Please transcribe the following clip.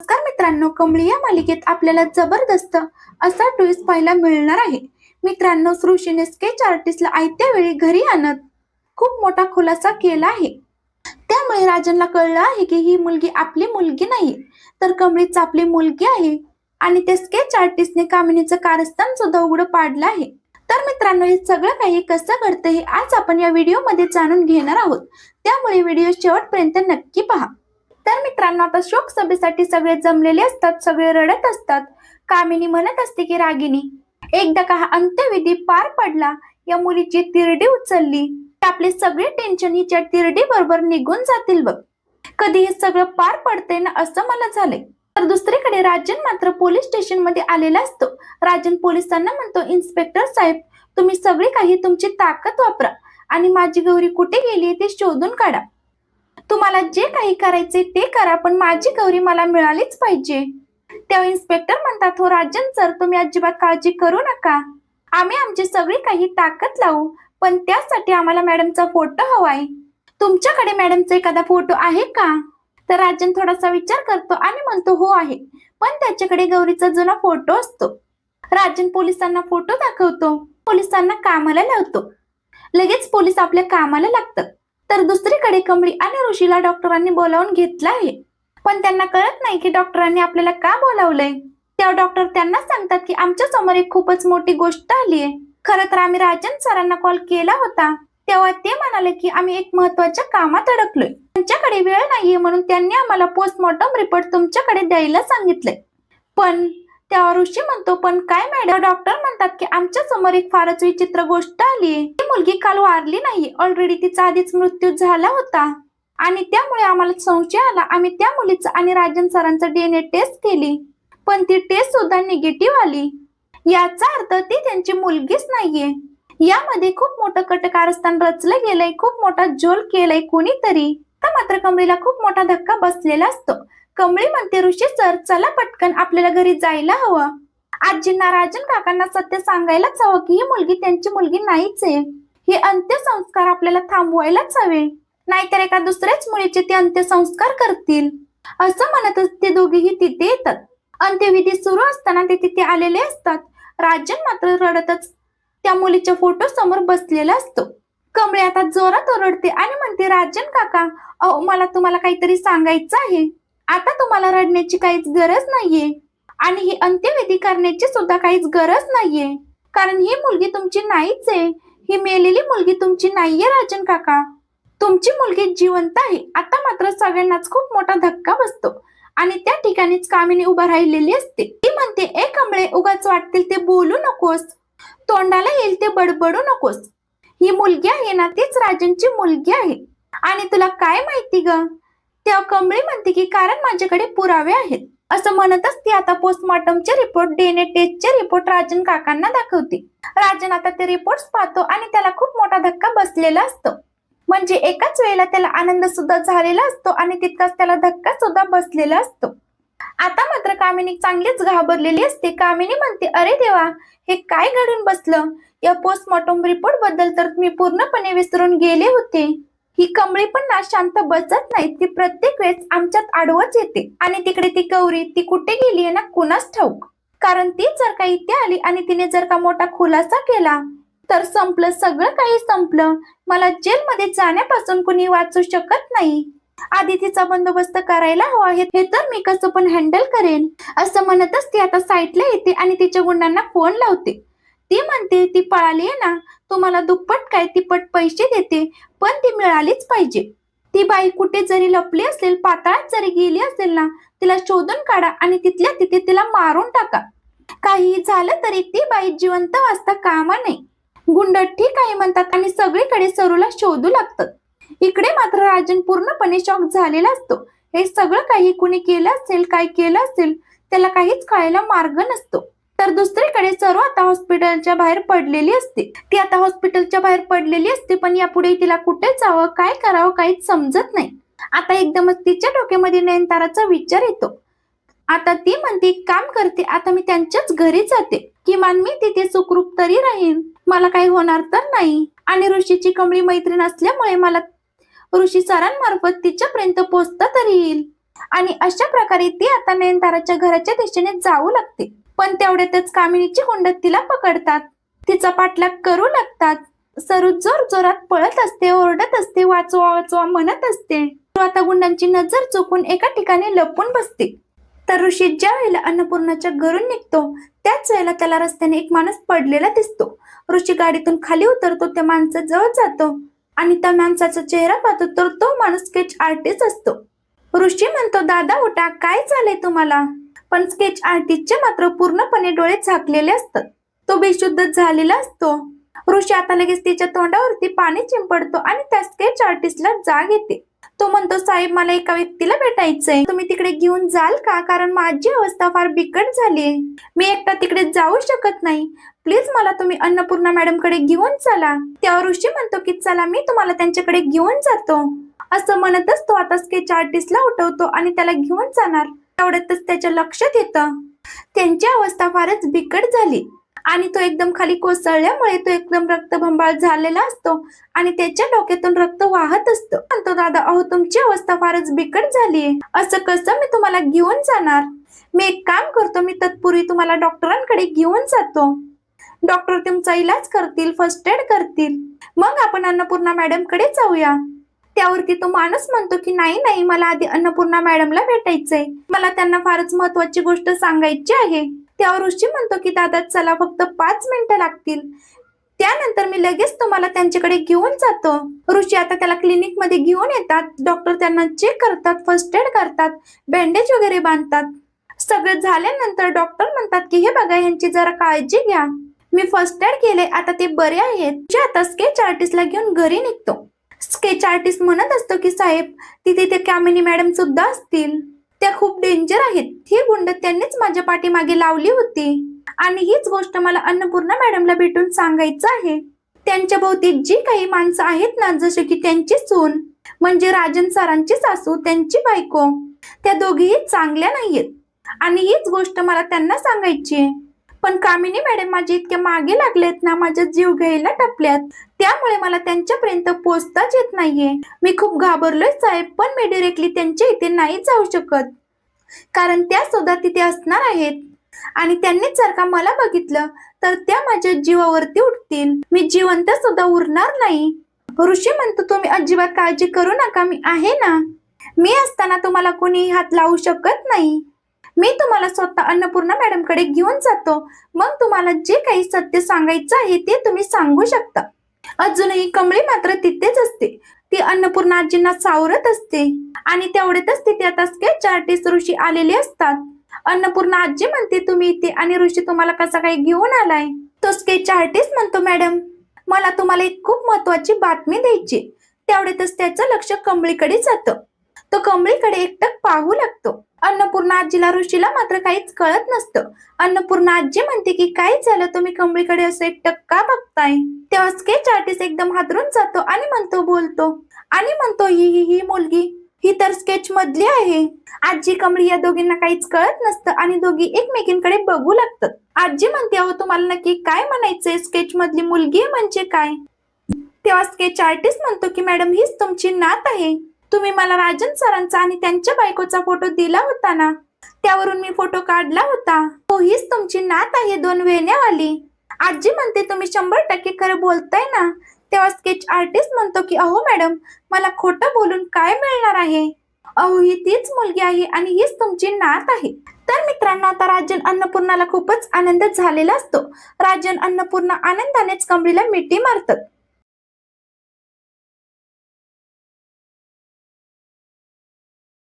नमस्कार मित्रांनो कमळी या मालिकेत आपल्याला जबरदस्त असा ट्विस्ट पाहायला मिळणार आहे. मित्रांनो सृष्टीने स्केच आर्टिस्टला आयत्या वेळी घरी आणत खूप मोठा खुलासा केला आहे. त्यामुळे राजनला कळलं आहे की ही मुलगी आपली मुलगी नाही तर कमळीच आपली मुलगी आहे आणि ते स्केच आर्टिस्टने कामिनीचं कारस्थान सुद्धा उघडं पाडलं आहे. तर मित्रांनो हे सगळं काही कसं घडतं हे आज आपण या व्हिडिओमध्ये जाणून घेणार आहोत. त्यामुळे व्हिडिओ शेवटपर्यंत नक्की पहा. तर मित्रांनो आता शोक सभेसाठी सगळे जमलेले असतात सगळे रडत असतात. कामिनी म्हणत असते की रागिनी एकदा का हा अंत्यविधी पार पडला या मुलीची तिरडी उचलली. की आपले सगळे टेन्शन हिच्या तिरडी बरोबर निघून जातील बघ. कधी हे सगळं पार पडते ना असं मला झालंय. तर दुसरीकडे राजन मात्र पोलीस स्टेशनमध्ये आलेला असतो. राजन पोलिसांना म्हणतो इन्स्पेक्टर साहेब तुम्ही सगळी काही तुमची ताकद वापरा आणि माझी गौरी कुठे गेली ते शोधून काढा. तुम्हाला जे काही करायचे ते करा पण माझी गौरी मला मिळालीच पाहिजे. तेव्हा इन्स्पेक्टर म्हणतात हो राजन सर तुम्ही अजिबात काळजी करू नका. आम्ही आमची सगळी काही ताकद लावू पण त्यासाठी आम्हाला मॅडमचा फोटो हवाय. तुमच्याकडे मॅडमचा एखादा फोटो आहे का? तर राजन थोडासा विचार करतो आणि म्हणतो हो आहे पण त्याच्याकडे गौरीचा जुना फोटो असतो. राजन पोलिसांना फोटो दाखवतो. पोलिसांना कामाला लावतो. लगेच पोलीस आपल्या कामाला लागतात. तर दुसरीकडे कमळी आणि ऋषीला डॉक्टरांनी बोलावून घेतलं आहे. पण त्यांना कळत नाही की डॉक्टरांनी आपल्याला का बोलावलंय. तेव्हा डॉक्टर त्यांना सांगतात की आमच्यासमोर एक खूपच मोठी गोष्ट आली आहे खरं तर आम्ही राजन सरांना कॉल केला होता. तेव्हा ते म्हणाले की आम्ही एक महत्त्वाच्या कामात अडकलोय. त्यांच्याकडे वेळ नाहीये म्हणून त्यांनी आम्हाला पोस्टमॉर्टम रिपोर्ट तुमच्याकडे द्यायला सांगितलंय. पण तेव्हा ऋषी म्हणतो पण काय मॅडम डॉक्टर म्हणतात की आमच्यासमोर एक फारच विचित्र गोष्ट आली. आहे ती मुलगी काल वारली नाही. ऑलरेडी तिचा आधीच मृत्यू झाला होता. आणि त्यामुळे आम्हाला संशय आला. आम्ही त्या मुलीचं आणि राजन सरांचं डीएनए टेस्ट केली. पण ती टेस्ट सुद्धा निगेटिव्ह आली. याचा अर्थ ती त्यांची मुलगीच नाहीये. यामध्ये खूप मोठं कटकारस्थान रचलं गेलंय. खूप मोठा जोल केलाय कोणीतरी. तर मात्र कमरेला खूप मोठा धक्का बसलेला असतो. कमळे म्हणते ऋषी सर चला पटकन आपल्याला घरी जायला हवं. आजींना राजन काकांना सत्य सांगायलाच हवं की ही मुलगी त्यांची मुलगी नाहीच आहे. हे अंत्यसंस्कार आपल्याला थांबवायलाच हवे. नाहीतर एका दुसऱ्याच मुलीचे ते अंत्यसंस्कार करतील. असं म्हणतच ते दोघेही तिथे येतात. अंत्यविधी सुरू असताना ते तिथे आलेले असतात. राजन मात्र रडतच त्या मुलीच्या फोटो समोर बसलेला असतो. कमळे आता जोरात ओरडते आणि म्हणते राजन काका अहो मला तुम्हाला काहीतरी सांगायचं आहे. आता तुम्हाला रडण्याची काहीच गरज नाहीये. आणि ही अंत्यविधी करण्याची सुद्धा काहीच गरज नाहीये. कारण ही मुलगी तुमची नाहीच आहे. ही मेलेली मुलगी तुमची नाहीये राजन काका. तुमची मुलगी जिवंत आहे. आता मात्र सगळ्यांनाच खूप मोठा धक्का बसतो. आणि त्या ठिकाणीच कामिनी उभा राहिलेली असते. ती म्हणते ए कमळे उगाच वाटतील ते बोलू नकोस. तोंडाला येईल ते बडबडू नकोस. ही मुलगी आहे ना तीच राजनची मुलगी आहे. आणि तुला काय माहिती ग? तेव्हा कमळी म्हणते की कारण माझ्याकडे पुरावे आहेत. असं म्हणतच ती आता पोस्टमॉर्टमचे रिपोर्ट डीएनए टेस्टचे रिपोर्ट राजन काकांना दाखवते. राजन आता ते रिपोर्ट पाहतो आणि त्याला खूप मोठा धक्का बसलेला असतो. म्हणजे एकाच वेळेला त्याला आनंद सुद्धा झालेला असतो आणि तितकाच त्याला धक्का सुद्धा बसलेला असतो. आता मात्र कामिनी चांगलीच घाबरलेली असते. कामिनी म्हणते अरे देवा हे काय घडून बसलं? या पोस्टमॉर्टम रिपोर्टबद्दल तर मी पूर्णपणे विसरून गेले होते. ही कमळी पण ना शांत बसत नाही ती प्रत्येक वेळेस आमच्यात आडवच येते. आणि तिकडे ती गौरी ती कुठे गेली आहे ना कुणास ठाऊक? कारण ती जर का इथे आली आणि तिने जर का मोठा खुलासा केला तर संपलं सगळं काही संपलं. मला जेलमध्ये जाण्यापासून कुणी वाचू शकत नाही. आधी तिचा बंदोबस्त करायला हवा हे तर मी कसं पण हँडल करेन. असं म्हणतच ती आता साईटला येते आणि तिच्या गुंडांना फोन लावते. ती म्हणते ती पळाली आहे ना तुम्हाला दुप्पट काय तिप्पट पैसे देते पण ती मिळालीच पाहिजे. ती बाई कुठे जरी लपली असेल पाताळात जरी गेली असेल ना तिला शोधून काढा आणि तिथल्या तिथे तिला मारून टाका. काही झालं तरी ती बाई जिवंत वाचता कामा नाही गुंड ठीक आहे म्हणतात आणि सगळीकडे सरूला शोधू लागतात इकडे मात्र राजन पूर्णपणे शॉक झालेला असतो. हे सगळं काही कुणी केलं असेल काय केलं असेल त्याला काहीच कळायला मार्ग नसतो. तर दुसरीकडे सरू आता हॉस्पिटलच्या बाहेर पडलेली असते. ती आता हॉस्पिटलच्या बाहेर पडलेली असते पण यापुढे तिला कुठे जावं काय करावं काहीच समजत नाही. आता एकदमच तिच्या डोक्यामध्ये नयनताराचा विचार येतो. आता ती म्हणते "एक काम करते आता मी त्यांच्याच घरी जाते. किमान मी तिथे सुखरूप तरी राहीन. मला काही होणार तर नाही. आणि ऋषीची कमळी मैत्रीण असल्यामुळे मला ऋषी सरांमार्फत तिच्यापर्यंत पोहोचता तरी येईल. आणि अशा प्रकारे ती आता नयनताराच्या घराच्या दिशेने जाऊ लागते. पण तेवढ्यातच कामिनीची गुंड तिला पकडतात. तिचा पाठलाग करू लागतात. सरू जोर जोरात पळत असते ओरडत असते वाचवा वाचवा म्हणत असते. तो आता गुंडांची नजर चुकून एका ठिकाणी लपून बसते. तर ऋषी ज्या वेळेला अन्नपूर्णाच्या घरून निघतो त्याच वेळेला त्याला रस्त्याने एक माणूस पडलेला दिसतो. ऋषी गाडीतून खाली उतरतो त्या माणसाजवळ जातो आणि त्या माणसाचा चेहरा पाहतो तर तो माणूस स्केच आर्टिस्ट असतो. ऋषी म्हणतो दादा उठा. काय झालंय तुम्हाला? पण स्केच आर्टिस्टचे मात्र पूर्णपणे डोळे झाकलेले असतात. तो बेशुद्ध झालेला असतो. ऋषी आता लगेच तिच्या तोंडावरती पाणी चिंपडतो आणि त्या स्केच आर्टिस्टला जाग येते. तो म्हणतो साहेब मला एका व्यक्तीला भेटायचंय. तुम्ही तिकडे घेऊन जाल का? कारण माझी अवस्था फार बिकट झालीये मी एकटा तिकडे जाऊ शकत नाही. प्लीज मला तुम्ही अन्नपूर्णा मॅडमकडे घेऊन चला. त्यावर ऋषी म्हणतो की चला मी तुम्हाला त्यांच्याकडे घेऊन जातो. असं म्हणतच तो आता स्केच आर्टिस्टला उठवतो आणि त्याला घेऊन जाणार. आठवड्यातच त्याच्या लक्षात येतं. त्यांची अवस्था फारच बिकट झाली. आणि तो एकदम खाली कोसळल्यामुळे तो एकदम रक्तभंबाळ झालेला असतो आणि त्याच्या डोक्यातून रक्त वाहत असतं. म्हणतो दादा अहो तुमची अवस्था फारच बिकट झालीये. असं कसं मी तुम्हाला घेऊन जाणार? मी एक काम करतो मी तत्पूर्वी तुम्हाला डॉक्टरांकडे घेऊन जातो. डॉक्टर तुमचा इलाज करतील फर्स्ट एड करतील. मग आपण अन्नपूर्णा मॅडमकडे जाऊया. त्यावरती तो माणूस म्हणतो की नाही नाही मला आधी अन्नपूर्णा मॅडमला भेटायचंय. मला त्यांना फारच महत्वाची गोष्ट सांगायची आहे. त्यावर ऋषी म्हणतो की दादा चला फक्त पाच मिनिटं लागतील. त्यानंतर मी लगेच तुम्हाला त्यांच्याकडे घेऊन जातो. ऋषी आता त्याला क्लिनिकमध्ये घेऊन येतात. डॉक्टर त्यांना चेक करतात फर्स्ट एड करतात बँडेज वगैरे बांधतात. सगळं झाल्यानंतर डॉक्टर म्हणतात की हे बघा यांची जरा काळजी घ्या. मी फर्स्ट एड केले आता ते बरे आहेत. जे आता स्केच आर्टिस्टला घेऊन घरी निघतो. स्केच आर्टिस्ट म्हणत असतो की साहेब तिथे ते कामिनी मॅडम सुद्धा असतील. त्या खूप डेंजर आहेत. ही गुंड त्यांनीच माझ्या पाठीमागे लावली होती. आणि हीच गोष्ट मला अन्नपूर्णा मॅडमला भेटून सांगायचं आहे. त्यांच्या भोवती जी काही माणसं आहेत ना जसे की त्यांची सून म्हणजे राजन सरांची सासू त्यांची बायको त्या दोघीही चांगल्या नाहीयेत. आणि हीच गोष्ट मला त्यांना सांगायची आहे. पण कामिनी मॅडम माझे इतके मागे लागलेत ना माझ्या जीव घ्यायला टपल्यात. त्यामुळे मला त्यांच्यापर्यंत पोहोचताच येत नाहीये. मी खूप घाबरलोय साहेब पण मी डिरेक्टली त्यांच्या इथे नाही जाऊ शकत. कारण त्या सुद्धा तिथे असणार आहेत. आणि त्यांनीच जर का मला बघितलं तर त्या माझ्या जीवावरती उठतील. मी जिवंत सुद्धा उरणार नाही. ऋषी म्हणतो तुम्ही अजिबात काळजी करू नका मी आहे ना. मी असताना तुम्हाला कोणी हात लावू शकत नाही. मी तुम्हाला स्वतः अन्नपूर्णा मॅडमकडे घेऊन जातो. मग तुम्हाला जे काही सत्य सांगायचं आहे ते तुम्ही सांगू शकता. अजूनही कमळी मात्र तिथेच असते. ती अन्नपूर्णा आजींना सावरत असते. आणि तेवढ्यातच तिथे आता स्केच आर्टिस्ट ऋषी आलेले असतात. अन्नपूर्णा आजी म्हणते तुम्ही इथे आणि ऋषी तुम्हाला कसा काही घेऊन आलाय? तो स्केच आर्टिस्ट म्हणतो मॅडम मला तुम्हाला एक खूप महत्वाची बातमी द्यायची तेवढ्यातच त्याचं लक्ष कमळीकडे जातं. तो कमळीकडे एकटक पाहू लागतो. अन्नपूर्णा आजीला ऋषीला मात्र काहीच कळत नसतं. अन्नपूर्णा आजी म्हणते की काय झालं? तुम्ही कमळीकडे असं एकटक का बघताय. तेव्हा स्केच आर्टिस्ट एकदम हादरून जातो आणि म्हणतो बोलतो. आणि म्हणतो ही ही ही मुलगी ही तर स्केच मधली आहे. आजी कमळी या दोघींना काहीच कळत नसतं आणि दोघी एकमेकींकडे बघू लागतात. आजी म्हणते अहो तुम्हाला नक्की काय म्हणायचंय? स्केच मधली मुलगी म्हणजे काय? तेव्हा स्केच आर्टिस्ट म्हणतो की मॅडम हीच तुमची नात आहे. तुम्ही मला राजन सरांचा आणि त्यांच्या बायकोचा फोटो दिला होता ना? त्यावरून मी फोटो काढला होता. हो हीच तुमची नात आहे दोन वेण्यावाली. आजी म्हणते तुम्ही शंभर टक्के खरं बोलताय ना? तेव्हा स्केच आर्टिस्ट म्हणतो की अहो मॅडम मला खोटं बोलून काय मिळणार आहे? अहो ही तीच मुलगी आहे आणि हीच तुमची नात आहे. तर मित्रांनो आता राजन अन्नपूर्णाला खूपच आनंद झालेला असतो. राजन अन्नपूर्णा आनंदानेच कमळीला मिठी मारतात.